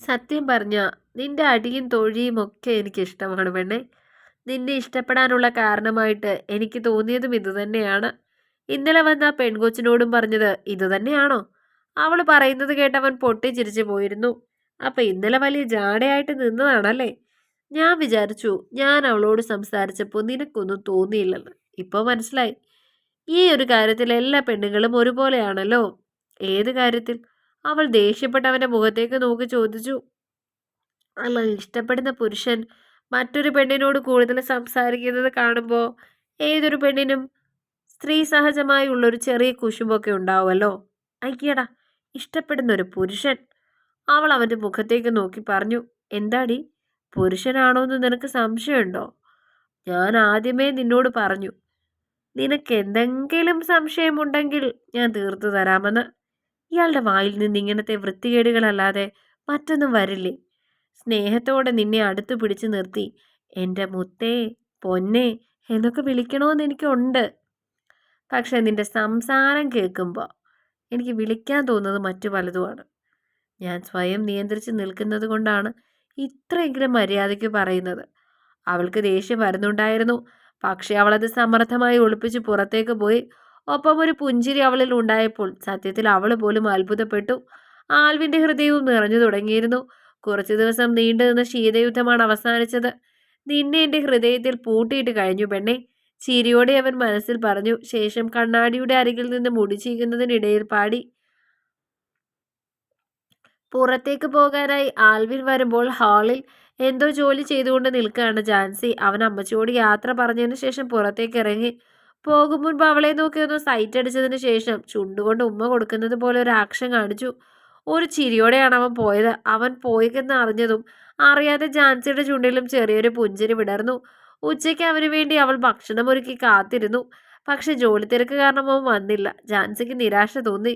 സത്യം പറഞ്ഞ നിന്റെ അടിയും തൊഴിയും ഒക്കെ എനിക്ക് ഇഷ്ടമാണ് പെണ്ണെ. നിന്നെ ഇഷ്ടപ്പെടാനുള്ള കാരണമായിട്ട് എനിക്ക് തോന്നിയതും ഇതുതന്നെയാണ് ഇന്നലെ വന്ന ആ പെൺകൊച്ചിനോടും പറഞ്ഞത് ഇതുതന്നെയാണോ അവൾ പറയുന്നത് കേട്ടവൻ പൊട്ടിച്ചിരിച്ചു പോയിരുന്നു. അപ്പൊ ഇന്നലെ വലിയ ജാടയായിട്ട് നിന്നതാണല്ലേ? ഞാൻ വിചാരിച്ചു ഞാൻ അവളോട് സംസാരിച്ചപ്പോൾ നിനക്കൊന്നും തോന്നിയില്ലെന്ന്. ഇപ്പോൾ മനസ്സിലായി. ഈ ഒരു കാര്യത്തിൽ എല്ലാ പെണ്ണുങ്ങളും ഒരുപോലെയാണല്ലോ? ഏത് കാര്യത്തിൽ? അവൾ ദേഷ്യപ്പെട്ടവന്റെ മുഖത്തേക്ക് നോക്കി ചോദിച്ചു അവൾ ഇഷ്ടപ്പെടുന്ന പുരുഷൻ മറ്റൊരു പെണ്ണിനോട് കൂടുതൽ സംസാരിക്കുന്നത് കാണുമ്പോൾ ഏതൊരു പെണ്ണിനും സ്ത്രീ സഹജമായി ഉള്ളൊരു ചെറിയ കുശുമ്പൊക്കെ ഉണ്ടാവുമല്ലോ? അയ്യടാ ഇഷ്ടപ്പെടുന്ന ഒരു പുരുഷൻ. അവൾ അവന്റെ മുഖത്തേക്ക് നോക്കി പറഞ്ഞു എന്താടി പുരുഷനാണോ എന്ന് നിനക്ക് സംശയമുണ്ടോ? ഞാൻ ആദ്യമേ നിന്നോട് പറഞ്ഞു നിനക്ക് എന്തെങ്കിലും സംശയമുണ്ടെങ്കിൽ ഞാൻ തീർത്തു തരാമെന്ന്. ഇയാളുടെ വായിൽ നിന്ന് ഇങ്ങനത്തെ വൃത്തികേടുകളല്ലാതെ മറ്റൊന്നും വരില്ലേ? സ്നേഹത്തോടെ നിന്നെ അടുത്തു പിടിച്ചു നിർത്തി. എന്റെ മുത്തേ പൊന്നെ എന്നൊക്കെ വിളിക്കണമെന്ന് എനിക്കുണ്ട്. പക്ഷെ നിന്റെ സംസാരം കേൾക്കുമ്പോൾ എനിക്ക് വിളിക്കാൻ തോന്നുന്നത് മറ്റു പലതുമാണ്. ഞാൻ സ്വയം നിയന്ത്രിച്ച് നിൽക്കുന്നത് കൊണ്ടാണ് ഇത്രയെങ്കിലും മര്യാദയ്ക്ക് പറയുന്നത്. അവൾക്ക് ദേഷ്യം വരുന്നുണ്ടായിരുന്നു. പക്ഷേ അവളത് സമർത്ഥമായി ഒളിപ്പിച്ച് പുറത്തേക്ക് പോയി ഒപ്പം ഒരു പുഞ്ചിരി അവളിൽ ഉണ്ടായപ്പോൾ സത്യത്തിൽ അവൾ പോലും അത്ഭുതപ്പെട്ടു. ആൽവിന്റെ ഹൃദയവും നിറഞ്ഞു തുടങ്ങിയിരുന്നു. കുറച്ചു ദിവസം നീണ്ടു നിന്ന ശീതയുദ്ധമാണ് അവസാനിച്ചത്. നിന്നെ എന്റെ ഹൃദയത്തിൽ പൂട്ടിയിട്ട് കഴിഞ്ഞു പെണ്ണെ. ചിരിയോടെ അവൻ മനസ്സിൽ പറഞ്ഞു ശേഷം കണ്ണാടിയുടെ അരികിൽ നിന്ന് മുടിച്ചീകുന്നതിനിടയിൽ പാടി. പുറത്തേക്ക് പോകാനായി ആൽവിൻ വരുമ്പോൾ ഹാളിൽ എന്തോ ജോലി ചെയ്തുകൊണ്ട് നിൽക്കുകയാണ് ജാൻസി. അവൻ അമ്മച്ചിയോട് യാത്ര പറഞ്ഞതിന് ശേഷം പുറത്തേക്ക് ഇറങ്ങി. പോകും മുൻപ് അവളെ നോക്കി ഒന്ന് സൈറ്റ് അടിച്ചതിന് ശേഷം ചുണ്ടുകൊണ്ട് ഉമ്മ കൊടുക്കുന്നത് പോലെ ഒരു ആക്ഷൻ കാണിച്ചു. ഒരു ചിരിയോടെയാണ് അവൻ പോയത്. അവൻ പോയിക്കെന്ന് അറിഞ്ഞതും അറിയാതെ ജാൻസിയുടെ ചുണ്ടിലും ചെറിയൊരു പുഞ്ചിരി വിടർന്നു. ഉച്ചയ്ക്ക് അവന് വേണ്ടി അവൾ ഭക്ഷണം ഒരുക്കി കാത്തിരുന്നു. പക്ഷെ ജോലി തിരക്ക് കാരണം അവൻ വന്നില്ല. ജാൻസിക്ക് നിരാശ തോന്നി.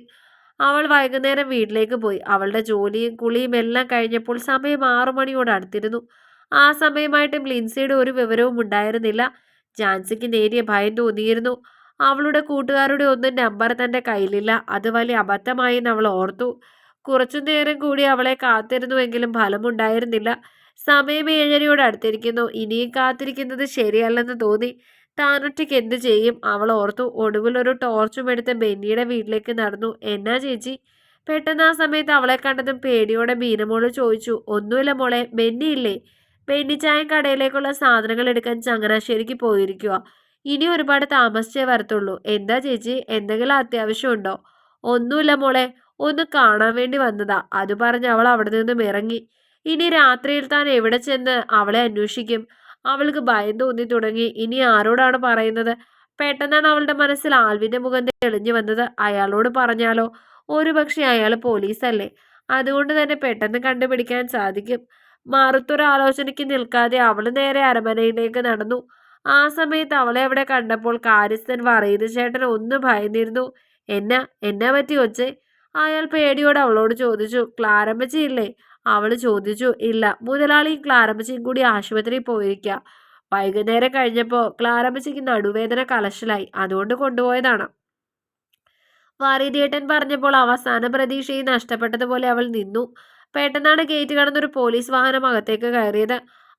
അവൾ വൈകുന്നേരം വീട്ടിലേക്ക് പോയി. അവളുടെ ജോലിയും കുളിയും എല്ലാം കഴിഞ്ഞപ്പോൾ സമയം ആറു മണിയോട് അടുത്തിരുന്നു. ആ സമയമായിട്ടും ലിൻസിയുടെ ഒരു വിവരവും ഉണ്ടായിരുന്നില്ല. ജാൻസിക്ക് നേരിയ ഭയം തോന്നിയിരുന്നു. അവളുടെ കൂട്ടുകാരുടെ ഒന്നും നമ്പർ തന്റെ കയ്യിലില്ല. അത് വലിയ അബദ്ധമായി അവൾ ഓർത്തു. കുറച്ചു നേരം കൂടി അവളെ കാത്തിരുന്നുവെങ്കിലും ഫലമുണ്ടായിരുന്നില്ല. സമയം ഏഴരയോട് അടുത്തിരിക്കുന്നു. ഇനിയും കാത്തിരിക്കുന്നത് ശരിയല്ലെന്ന് തോന്നി. താനൊറ്റയ്ക്ക് എന്ത് ചെയ്യും? അവൾ ഓർത്തു. ഒടുവിൽ ഒരു ടോർച്ചും എടുത്ത് ബെന്നിയുടെ വീട്ടിലേക്ക് നടന്നു. എന്നാ ചേച്ചി? പെട്ടെന്ന് ആ സമയത്ത് അവളെ കണ്ടതും പേടിയോടെ ബീനമോൾ ചോദിച്ചു. ഒന്നുമില്ല മോളെ ബെന്നി ഇല്ലേ ബെന്നി ചായ കടയിലേക്കുള്ള സാധനങ്ങൾ എടുക്കാൻ ചങ്ങനാശ്ശേരിക്ക് പോയിരിക്കുക ഇനി ഒരുപാട് താമസിച്ചേ വരത്തുള്ളൂ. എന്താ ചേച്ചി? എന്തെങ്കിലും അത്യാവശ്യമുണ്ടോ? ഒന്നുമില്ല മോളെ. ഒന്ന് കാണാൻ വേണ്ടി വന്നതാ. അത് പറഞ്ഞ് അവൾ അവിടെ നിന്നും ഇറങ്ങി. ഇനി രാത്രിയിൽ താൻ എവിടെ ചെന്ന് അവളെ അന്വേഷിക്കും. അവൾക്ക് ഭയം തോന്നി തുടങ്ങി. ഇനി ആരോടാണ് പറയുന്നത്? പെട്ടെന്നാണ് അവളുടെ മനസ്സിൽ ആൽവിന്റെ മുഖം തെളിഞ്ഞു വന്നത്. അയാളോട് പറഞ്ഞാലോ? ഒരുപക്ഷെ അയാൾ പോലീസല്ലേ? അതുകൊണ്ട് തന്നെ പെട്ടെന്ന് കണ്ടുപിടിക്കാൻ സാധിക്കും. മറുത്തൊരാലോചനയ്ക്ക് നിൽക്കാതെ അവൾ നേരെ അരമനയിലേക്ക് നടന്നു. ആ സമയത്ത് അവളെ അവിടെ കണ്ടപ്പോൾ കാര്യസ്ഥൻ വറീത് ചേട്ടൻ ഒന്ന് ഭയന്നിരുന്നു. എന്നാ എന്നാ പറ്റി ഒച്ചേ അയാൾ പേടിയോടെ അവളോട് ചോദിച്ചു. ക്ലാരമ്മച്ചിയില്ലേ? അവൾ ചോദിച്ചു. ഇല്ല മുതലാളിയും ക്ലാരമ്മച്ചിയും കൂടി ആശുപത്രിയിൽ പോയിരിക്കുക വൈകുന്നേരം കഴിഞ്ഞപ്പോൾ ക്ലാരമ്മച്ചിക്ക് നടുവേദന കലശലായി. അതുകൊണ്ട് കൊണ്ടുപോയതാണ്. വാരിതേട്ടൻ പറഞ്ഞപ്പോൾ അവസാന പ്രതീക്ഷയും നഷ്ടപ്പെട്ടതുപോലെ അവൾ നിന്നു. പെട്ടെന്നാണ് ഗേറ്റ് കടന്നൊരു പോലീസ് വാഹനം അകത്തേക്ക് കയറിയത്.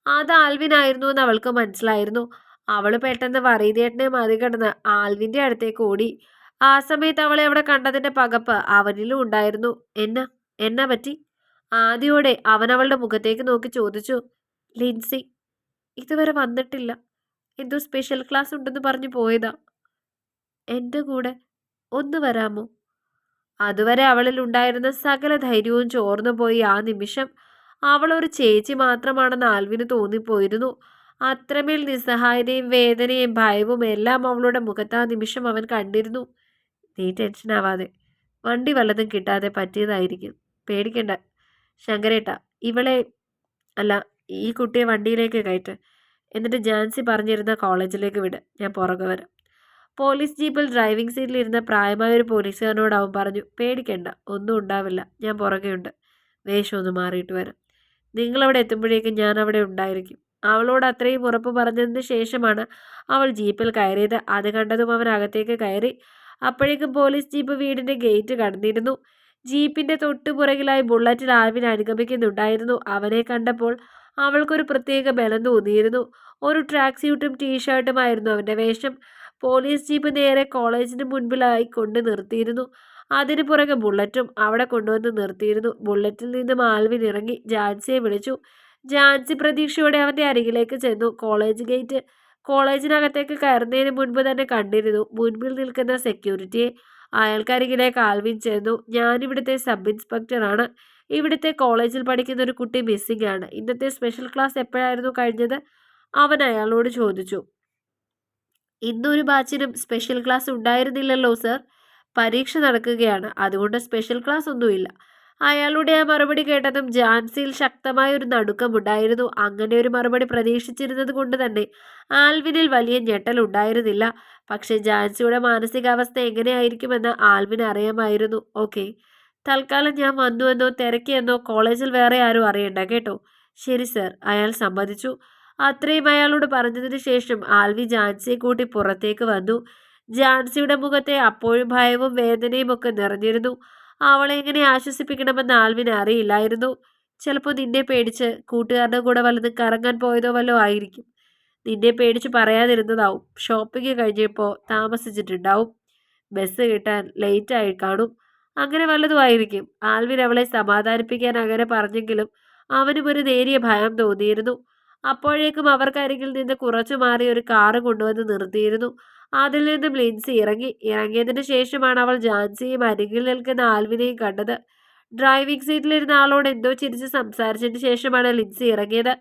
അത് ആൽവിനായിരുന്നു എന്ന് അവൾക്ക് മനസ്സിലായിരുന്നു. അവൾ പെട്ടെന്ന് വറീതേട്ടനെ മറികടന്ന് ആൽവിന്റെ അടുത്തേക്ക് ഓടി. ആ സമയത്ത് അവളെ അവിടെ കണ്ടതിന്റെ പകപ്പ് അവനിലും ഉണ്ടായിരുന്നു. എന്നാ എന്നാ പറ്റി? ആദ്യോടെ അവൻ അവളുടെ മുഖത്തേക്ക് നോക്കി ചോദിച്ചു. ലിൻസി ഇതുവരെ വന്നിട്ടില്ല. എന്തോ സ്പെഷ്യൽ ക്ലാസ് ഉണ്ടെന്ന് പറഞ്ഞു പോയതാ. എന്റെ കൂടെ ഒന്ന് വരാമോ? അതുവരെ അവളിൽ ഉണ്ടായിരുന്ന സകല ധൈര്യവും ചോർന്നുപോയി ആ നിമിഷം അവൾ ഒരു ചേച്ചി മാത്രമാണെന്ന് ആൽവിന് തോന്നിപ്പോയിരുന്നു. അത്രമേൽ നിസ്സഹായതയും വേദനയും ഭയവും എല്ലാം അവളുടെ മുഖത്ത് ആ നിമിഷം അവൻ കണ്ടിരുന്നു. നീ ടെൻഷനാവാതെ വണ്ടി വല്ലതും കിട്ടാതെ പറ്റിയതായിരിക്കും. പേടിക്കണ്ട. ശങ്കരേട്ട ഇവളെ അല്ല ഈ കുട്ടിയെ വണ്ടിയിലേക്ക് കയറ്റ്. എന്നിട്ട് ജാൻസി പറഞ്ഞിരുന്ന കോളേജിലേക്ക് വിട്. ഞാൻ പുറകെ വരാം. പോലീസ് ജീപ്പിൽ ഡ്രൈവിംഗ് സീറ്റിലിരുന്ന പ്രായമായ ഒരു പോലീസുകാരനോട് അവൻ പറഞ്ഞു പേടിക്കണ്ട ഒന്നും ഉണ്ടാവില്ല ഞാൻ പുറകെയുണ്ട്. വേഷം ഒന്ന് മാറിയിട്ട് വരാം. നിങ്ങളവിടെ എത്തുമ്പോഴേക്കും ഞാൻ അവിടെ ഉണ്ടായിരിക്കും. അവളോട് അത്രയും ഉറപ്പ് പറഞ്ഞതിന് ശേഷമാണ് അവൾ ജീപ്പിൽ കയറിയത്. അത് കണ്ടതും അവൻ അകത്തേക്ക് കയറി. അപ്പോഴേക്കും പോലീസ് ജീപ്പ് വീടിന്റെ ഗേറ്റ് കടന്നിരുന്നു. ജീപ്പിന്റെ തൊട്ടുപുറകിലായി ബുള്ളറ്റിൽ ആൽവിൻ അനുഗമിക്കുന്നുണ്ടായിരുന്നു. അവനെ കണ്ടപ്പോൾ അവൾക്കൊരു പ്രത്യേക ബലം തോന്നിയിരുന്നു. ഒരു ട്രാക്ക് സ്യൂട്ടും ടീഷർട്ടുമായിരുന്നു അവന്റെ വേഷം. പോലീസ് ജീപ്പ് നേരെ കോളേജിന് മുൻപിലായി കൊണ്ട് നിർത്തിയിരുന്നു. അതിനു പുറകെ ബുള്ളറ്റും അവിടെ കൊണ്ടുവന്ന് നിർത്തിയിരുന്നു. ബുള്ളറ്റിൽ നിന്ന് മാൽവിൻ ഇറങ്ങി ജാൻസിയെ വിളിച്ചു. ജാൻസി പ്രതീക്ഷയോടെ അവന്റെ അരികിലേക്ക് ചെന്നു. കോളേജ് ഗേറ്റ് കോളേജിനകത്തേക്ക് കയറുന്നതിന് മുൻപ് തന്നെ കണ്ടിരുന്നു. മുൻപിൽ നിൽക്കുന്ന സെക്യൂരിറ്റിയെ. അയാൾക്കരികിലേക്ക് ആൽവിൻ ചെന്നു. ഞാനിവിടുത്തെ സബ് ഇൻസ്പെക്ടറാണ്. ഇവിടുത്തെ കോളേജിൽ പഠിക്കുന്ന ഒരു കുട്ടി മിസ്സിംഗ് ആണ്. ഇന്നത്തെ സ്പെഷ്യൽ ക്ലാസ് എപ്പോഴായിരുന്നു കഴിഞ്ഞത്? അവൻ അയാളോട് ചോദിച്ചു. ഇന്നൊരു ബാച്ചിനും സ്പെഷ്യൽ ക്ലാസ് ഉണ്ടായിരുന്നില്ലല്ലോ സർ പരീക്ഷ നടക്കുകയാണ്. അതുകൊണ്ട് സ്പെഷ്യൽ ക്ലാസ് ഒന്നുമില്ല. അയാളുടെ ആ മറുപടി കേട്ടതും ജാൻസിയിൽ ശക്തമായ ഒരു നടുക്കമുണ്ടായിരുന്നു അങ്ങനെ ഒരു മറുപടി പ്രതീക്ഷിച്ചിരുന്നത് കൊണ്ട് തന്നെ ആൽവിനിൽ വലിയ ഞെട്ടലുണ്ടായിരുന്നില്ല പക്ഷേ ജാൻസിയുടെ മാനസികാവസ്ഥ എങ്ങനെയായിരിക്കുമെന്ന് ആൽവിന് അറിയാമായിരുന്നു. ഓക്കെ. തൽക്കാലം ഞാൻ വന്നുവെന്നോ തിരക്കിയെന്നോ കോളേജിൽ വേറെ ആരും അറിയണ്ട കേട്ടോ. ശരി സർ അയാൾ സമ്മതിച്ചു. അത്രയും അയാളോട് പറഞ്ഞതിന് ശേഷം ആൽവി ജാൻസിയെ കൂട്ടി പുറത്തേക്ക് വന്നു. ജാൻസിയുടെ മുഖത്തെ അപ്പോഴും ഭയവും വേദനയും ഒക്കെ നിറഞ്ഞിരുന്നു. അവളെ എങ്ങനെ ആശ്വസിപ്പിക്കണമെന്ന് ആൽവിന് അറിയില്ലായിരുന്നു. ചിലപ്പോൾ നിന്നെ പേടിച്ച് കൂട്ടുകാരുടെ കൂടെ വല്ലതും കറങ്ങാൻ പോയതോ വല്ലോ ആയിരിക്കും. നിന്നെ പേടിച്ച് പറയാതിരുന്നതാവും. ഷോപ്പിംഗ് കഴിഞ്ഞപ്പോൾ താമസിച്ചിട്ടുണ്ടാവും. ബസ് കിട്ടാൻ ലേറ്റായി കാണും. അങ്ങനെ വല്ലതും ആയിരിക്കും. ആൽവിൻ അവളെ സമാധാനിപ്പിക്കാൻ അങ്ങനെ പറഞ്ഞെങ്കിലും അവനും ഒരു നേരിയ ഭയം തോന്നിയിരുന്നു. അപ്പോഴേക്കും അവർക്കരികിൽ നിന്ന് കുറച്ചു മാറി ഒരു കാറ് കൊണ്ടുവന്ന് നിർത്തിയിരുന്നു. അതിൽ നിന്നും ലിൻസി ഇറങ്ങി. ഇറങ്ങിയതിന് ശേഷമാണ് അവൾ ജാൻസിയും അരികിൽ നിൽക്കുന്ന ആൽവിനെയും കണ്ടത്. ഡ്രൈവിംഗ് സീറ്റിലിരുന്ന ആളോട് എന്തോ ചിരിച്ച് സംസാരിച്ചതിന് ശേഷമാണ് ലിൻസി ഇറങ്ങിയത്.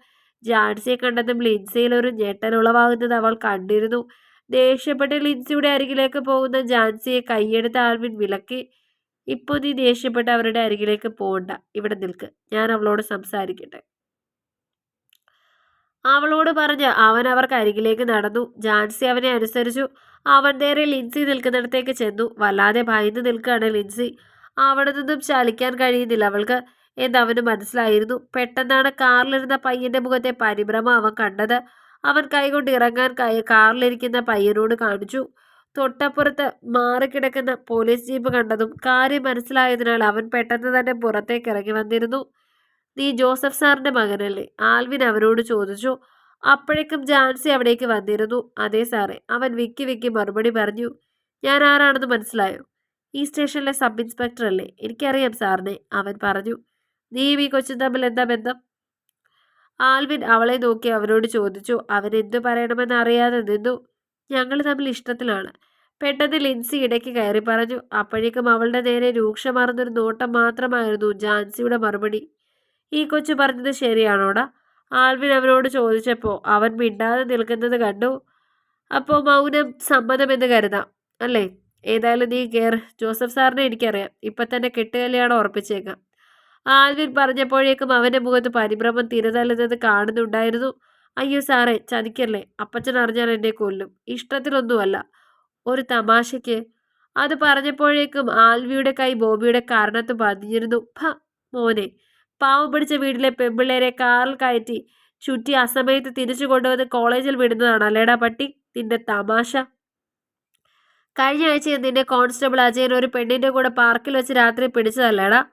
ജാൻസിയെ കണ്ടതും ലിൻസിയിൽ ഒരു ഞെട്ടൽ ഉളവാകുന്നത് അവൾ കണ്ടിരുന്നു. ദേഷ്യപ്പെട്ട് ലിൻസിയുടെ അരികിലേക്ക് പോകുന്ന ജാൻസിയെ കൈയെടുത്ത ആൽവിൻ വിലക്കി. ഇപ്പോൾ നീ ദേഷ്യപ്പെട്ട് അവരുടെ അരികിലേക്ക് പോകണ്ട ഇവിടെ നിൽക്ക്. ഞാൻ അവളോട് സംസാരിക്കട്ടെ. അവളോട് പറഞ്ഞ് അവൻ അവർക്ക് അരികിലേക്ക് നടന്നു. ജാൻസി അവനെ അനുസരിച്ചു. അവൻ നേരെ ലിൻസി നിൽക്കുന്നിടത്തേക്ക് ചെന്നു. വല്ലാതെ ഭയന്ന് നിൽക്കുകയാണ് ലിൻസി. അവിടെ നിന്നും ചലിക്കാൻ കഴിയുന്നില്ല അവൾക്ക് എന്നവന് മനസ്സിലായിരുന്നു. പെട്ടെന്നാണ് കാറിലിരുന്ന പയ്യന്റെ മുഖത്തെ പരിഭ്രമം അവൻ കണ്ടത്. അവൻ കൈകൊണ്ട് ഇറങ്ങാൻ കാറിലിരിക്കുന്ന പയ്യനോട് കാണിച്ചു. തൊട്ടപ്പുറത്ത് മാറിക്കിടക്കുന്ന പോലീസ് ജീപ്പ് കണ്ടതും കാര്യം മനസ്സിലായതിനാൽ അവൻ പെട്ടെന്ന് തന്നെ പുറത്തേക്ക് ഇറങ്ങി വന്നിരുന്നു. നീ ജോസഫ് സാറിന്റെ മകനല്ലേ? ആൽവിൻ അവരോട് ചോദിച്ചു. അപ്പോഴേക്കും ജാൻസി അവിടേക്ക് വന്നിരുന്നു. അതേ സാറേ അവൻ വിക്കി വിക്കി മറുപടി പറഞ്ഞു. ഞാൻ ആരാണെന്ന് മനസ്സിലായോ? ഈ സ്റ്റേഷനിലെ സബ് ഇൻസ്പെക്ടർ അല്ലേ? എനിക്കറിയാം സാറിനെ അവൻ പറഞ്ഞു. നീ ഈ കൊച്ചും തമ്മിൽ എന്താ ബന്ധം? ആൽവിൻ അവളെ നോക്കി അവരോട് ചോദിച്ചു. അവൻ എന്തു പറയണമെന്ന് അറിയാതെ നിന്നു. ഞങ്ങൾ തമ്മിൽ ഇഷ്ടത്തിലാണ്. പെട്ടെന്ന് ലിൻസി ഇടയ്ക്ക് കയറി പറഞ്ഞു. അപ്പോഴേക്കും അവളുടെ നേരെ രൂക്ഷമാർന്നൊരു നോട്ടം മാത്രമായിരുന്നു ജാൻസിയുടെ മറുപടി. ഈ കൊച്ചു പറഞ്ഞത് ശരിയാണോടാ? ആൽവിൻ അവനോട് ചോദിച്ചപ്പോൾ അവൻ മിണ്ടാതെ നിൽക്കുന്നത് കണ്ടു. അപ്പോൾ മൗനം സമ്മതമെന്ന് കരുതാം അല്ലേ? ഏതായാലും നീ കയർ ജോസഫ് സാറിനെ എനിക്കറിയാം. ഇപ്പം തന്നെ കെട്ടുകല്യാണം ഉറപ്പിച്ചേക്കാം. ആൽവിൻ പറഞ്ഞപ്പോഴേക്കും അവന്റെ മുഖത്ത് പരിഭ്രമം തിരതല്ലുന്നത് കാണുന്നുണ്ടായിരുന്നു. അയ്യോ സാറേ ചതിക്കല്ലേ? അപ്പച്ചൻ അറിഞ്ഞാൽ എന്നെ കൊല്ലും. ഇഷ്ടത്തിലൊന്നുമല്ല. ഒരു തമാശയ്ക്ക്. അത് പറഞ്ഞപ്പോഴേക്കും ആൽവിയുടെ കൈ ബോബിയുടെ കാരണത്ത് പതിഞ്ഞിരുന്നു. ഭ മോനെ. പാവം പിടിച്ച വീട്ടിലെ പെമ്പിള്ളേരെ കാറിൽ കയറ്റി ചുറ്റി അസമയത്ത് തിരിച്ചു കൊണ്ടുവന്ന് കോളേജിൽ വിടുന്നതാണ്. അല്ലേടാ പട്ടി? നിന്റെ തമാശ. കഴിഞ്ഞ ആഴ്ച നിന്റെ കോൺസ്റ്റബിൾ അജയൻ ഒരു പെണ്ണിന്റെ കൂടെ പാർക്കിൽ വെച്ച് രാത്രി പിടിച്ചതല്ലേടാ?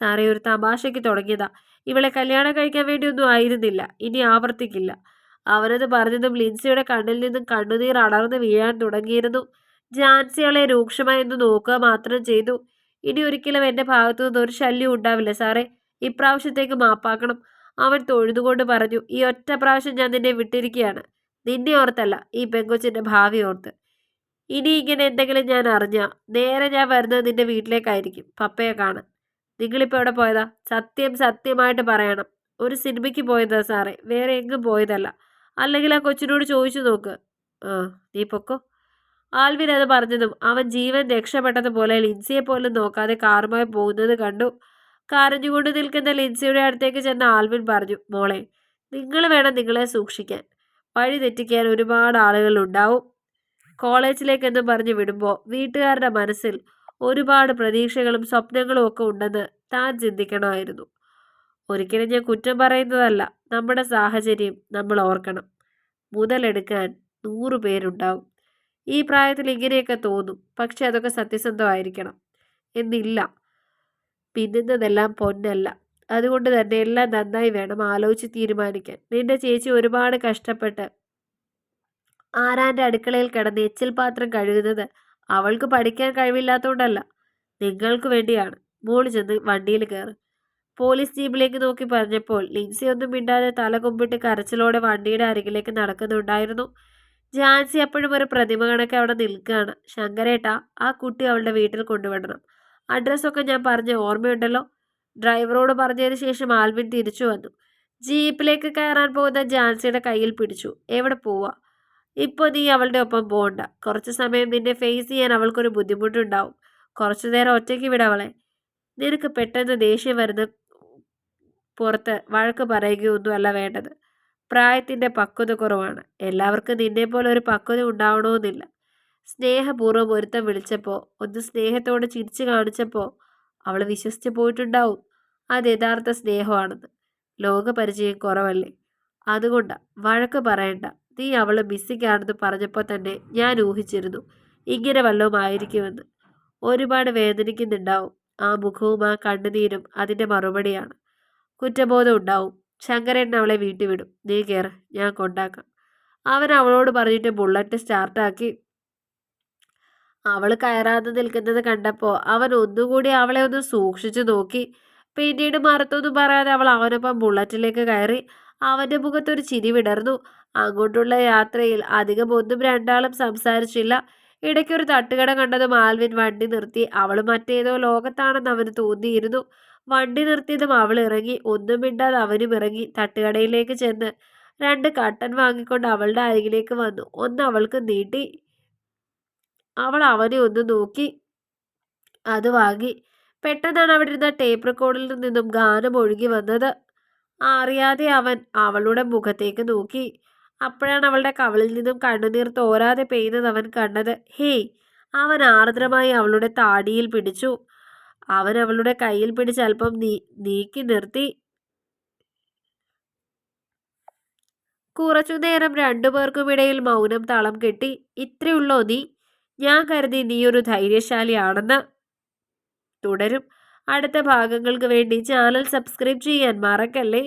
സാറേ ഒരു തമാശയ്ക്ക് തുടങ്ങിയതാ. ഇവളെ കല്യാണം കഴിക്കാൻ വേണ്ടി ഒന്നും ആയിരുന്നില്ല. ഇനി ആവർത്തിക്കില്ല. അവനത് പറഞ്ഞതും ലിൻസിയുടെ കണ്ണിൽ നിന്നും കണ്ണുനീർ അടർന്ന് വീഴാൻ തുടങ്ങിയിരുന്നു. ജാൻസി അവളെ രൂക്ഷമായി ഒന്ന് നോക്കുക മാത്രം ചെയ്തു. ഇനി ഒരിക്കലും എന്റെ ഭാഗത്തു നിന്ന് ഒരു ശല്യം ഉണ്ടാവില്ല സാറേ. ഇപ്രാവശ്യത്തേക്ക് മാപ്പാക്കണം. അവൻ തൊഴുതുകൊണ്ട് പറഞ്ഞു ഈ ഒറ്റ പ്രാവശ്യം ഞാൻ നിന്നെ വിട്ടിരിക്കുകയാണ് നിന്നെ ഓർത്തല്ല ഈ പെങ്കൊച്ചിന്റെ ഭാവി ഓർത്ത്. ഇനി ഇങ്ങനെ എന്തെങ്കിലും ഞാൻ അറിഞ്ഞ നേരെ ഞാൻ വരുന്നത് നിന്റെ വീട്ടിലേക്കായിരിക്കും. പപ്പയെ കാണാൻ. നിങ്ങളിപ്പോൾ എവിടെ പോയതാ? സത്യം സത്യമായിട്ട് പറയണം. ഒരു സിനിമയ്ക്ക് പോയതാ സാറേ. വേറെ എങ്ങും പോയതല്ല. അല്ലെങ്കിൽ ആ കൊച്ചിനോട് ചോദിച്ചു നോക്ക്. ആ നീ പൊക്കോ? ആൽവിൻ അത് പറഞ്ഞതും അവൻ ജീവൻ രക്ഷപ്പെട്ടതുപോലെ ലിൻസിയെ പോലും നോക്കാതെ കാറുമായി പോകുന്നത് കണ്ടു. കരഞ്ഞുകൊണ്ട് നിൽക്കുന്ന ലിൻസിയുടെ അടുത്തേക്ക് ചെന്ന ആൽവിൻ പറഞ്ഞു മോളെ നിങ്ങൾ വേണം നിങ്ങളെ സൂക്ഷിക്കാൻ. വഴി തെറ്റിക്കാൻ ഒരുപാട് ആളുകൾ ഉണ്ടാവും കോളേജിലേക്കെന്ന് പറഞ്ഞു വിടുമ്പോൾ വീട്ടുകാരുടെ മനസ്സിൽ ഒരുപാട് പ്രതീക്ഷകളും സ്വപ്നങ്ങളും ഒക്കെ ഉണ്ടെന്ന് താൻ ചിന്തിക്കണമായിരുന്നു. ഒരിക്കലും ഞാൻ കുറ്റം പറയുന്നതല്ല നമ്മുടെ സാഹചര്യം നമ്മൾ ഓർക്കണം. മുതലെടുക്കാൻ നൂറ് പേരുണ്ടാവും. ഈ പ്രായത്തിൽ ഇങ്ങനെയൊക്കെ തോന്നും പക്ഷെ അതൊക്കെ സത്യസന്ധമായിരിക്കണം എന്നില്ല. പിന്നുന്നതെല്ലാം പൊന്നല്ല. അതുകൊണ്ട് തന്നെ എല്ലാം നന്നായി വേണം ആലോചിച്ച് തീരുമാനിക്കാൻ. നിന്റെ ചേച്ചി ഒരുപാട് കഷ്ടപ്പെട്ട് ആരാന്റെ അടുക്കളയിൽ കിടന്ന് എച്ചിൽ പാത്രം കഴുകുന്നത് അവൾക്ക് പഠിക്കാൻ കഴിവില്ലാത്തതുകൊണ്ടല്ല നിങ്ങൾക്ക് വേണ്ടിയാണ്. മോൾ ചെന്ന് വണ്ടിയിൽ കയറി. പോലീസ് ജീപ്പിലേക്ക് നോക്കി പറഞ്ഞപ്പോൾ ലിൻസി ഒന്നും മിണ്ടാതെ തല കുമ്പിട്ട് കരച്ചിലോടെ വണ്ടിയുടെ അരികിലേക്ക് നടക്കുന്നുണ്ടായിരുന്നു. ജാൻസി അപ്പോഴും ഒരു പ്രതിമ കണക്കെ അവിടെ നിൽക്കുകയാണ്. ശങ്കരേട്ട ആ കുട്ടി അവളുടെ വീട്ടിൽ കൊണ്ടുവിടണം അഡ്രസ്സൊക്കെ ഞാൻ പറഞ്ഞ ഓർമ്മയുണ്ടല്ലോ. ഡ്രൈവറോട് പറഞ്ഞതിന് ശേഷം ആൽവിൻ തിരിച്ചു വന്നു. ജീപ്പിലേക്ക് കയറാൻ പോകുന്ന ജാൻസിയുടെ കയ്യിൽ പിടിച്ചു. എവിടെ പോവാ? ഇപ്പോൾ നീ അവളുടെ ഒപ്പം പോകണ്ട കുറച്ച് സമയം നിന്നെ ഫേസ് ചെയ്യാൻ അവൾക്കൊരു ബുദ്ധിമുട്ടുണ്ടാവും. കുറച്ചു നേരം ഒറ്റയ്ക്ക് വിടവളെ നിനക്ക് പെട്ടെന്ന് ദേഷ്യം വരുന്ന പുറത്ത് വഴക്ക് പറയുകയൊന്നുമല്ല വേണ്ടത്. പ്രായത്തിന്റെ പക്വത കുറവാണ്. എല്ലാവർക്കും നിന്നെപ്പോലെ ഒരു പക്വത ഉണ്ടാവണമെന്നില്ല. സ്നേഹപൂർവം ഒരുത്തം വിളിച്ചപ്പോൾ ഒന്ന് സ്നേഹത്തോടെ ചിരിച്ചു കാണിച്ചപ്പോൾ അവൾ വിശ്വസിച്ച് പോയിട്ടുണ്ടാവും. അത് യഥാർത്ഥ സ്നേഹമാണെന്ന്. ലോകപരിചയം കുറവല്ലേ? അതുകൊണ്ടാ വഴക്ക് പറയണ്ട. നീ അവൾ മിസ്സിക്കാണെന്ന് പറഞ്ഞപ്പോൾ തന്നെ ഞാൻ ഊഹിച്ചിരുന്നു. ഇങ്ങനെ വല്ലതും ആയിരിക്കുമെന്ന്. ഒരുപാട് വേദനിക്കുന്നുണ്ടാവും. ആ മുഖവും ആ കണ്ണുനീരും അതിന്റെ മറുപടിയാണ്. കുറ്റബോധം ഉണ്ടാവും. ശങ്കരൻ അവളെ വീട്ടിൽ വിടും. നീ കയറ് ഞാൻ കൊണ്ടാക്കാം. അവൻ അവളോട് പറഞ്ഞിട്ട് ബുള്ളറ്റ് സ്റ്റാർട്ടാക്കി അവൾ കയറാതെ നിൽക്കുന്നത് കണ്ടപ്പോൾ അവൻ ഒന്നുകൂടി അവളെ ഒന്ന് സൂക്ഷിച്ചു നോക്കി. പിന്നീട് മറുത്തൊന്നും പറയാതെ അവൾ അവനൊപ്പം ബുള്ളറ്റിലേക്ക് കയറി അവന്റെ മുഖത്തൊരു ചിരി വിടർന്നു. അങ്ങോട്ടുള്ള യാത്രയിൽ അധികം ഒന്നും രണ്ടാളും സംസാരിച്ചില്ല. ഇടയ്ക്കൊരു തട്ടുകട കണ്ടതും ആൽവിൻ വണ്ടി നിർത്തി. അവൾ മറ്റേതോ ലോകത്താണെന്ന് അവന് തോന്നിയിരുന്നു. വണ്ടി നിർത്തിയതും അവൾ ഇറങ്ങി. ഒന്നും മിണ്ടാതെ അവനും ഇറങ്ങി തട്ടുകടയിലേക്ക് ചെന്ന് രണ്ട് കട്ടൻ വാങ്ങിക്കൊണ്ട് അവളുടെ അരികിലേക്ക് വന്നു. ഒന്ന് അവൾക്ക് നീട്ടി. അവൾ അവനെ ഒന്ന് നോക്കി. അത് വാങ്ങി. പെട്ടെന്നാണ് അവിടെ ഇരുന്ന ടേപ്പ് റെക്കോർഡിൽ നിന്നും ഗാനം ഒഴുകി വന്നത്. അറിയാതെ അവൻ അവളുടെ മുഖത്തേക്ക് നോക്കി. അപ്പോഴാണ് അവളുടെ കവളിൽ നിന്നും കണ്ണുനീർ തോരാതെ പെയ്യുന്നത് അവൻ കണ്ടത്. ഹേയ് അവൻ ആർദ്രമായി അവളുടെ താടിയിൽ പിടിച്ചു. അവൻ അവളുടെ കയ്യിൽ പിടിച്ച് അല്പം നീ നീക്കി നിർത്തി. കുറച്ചു നേരം രണ്ടുപേർക്കുമിടയിൽ മൗനം തളം കെട്ടി. ഇത്രയുള്ളോ നീ? ഞാൻ കരുതി നീ ഒരു ധൈര്യശാലിയാണെന്ന് തുടരും. അടുത്ത ഭാഗങ്ങൾക്ക് വേണ്ടി ചാനൽ സബ്സ്ക്രൈബ് ചെയ്യാൻ മറക്കല്ലേ?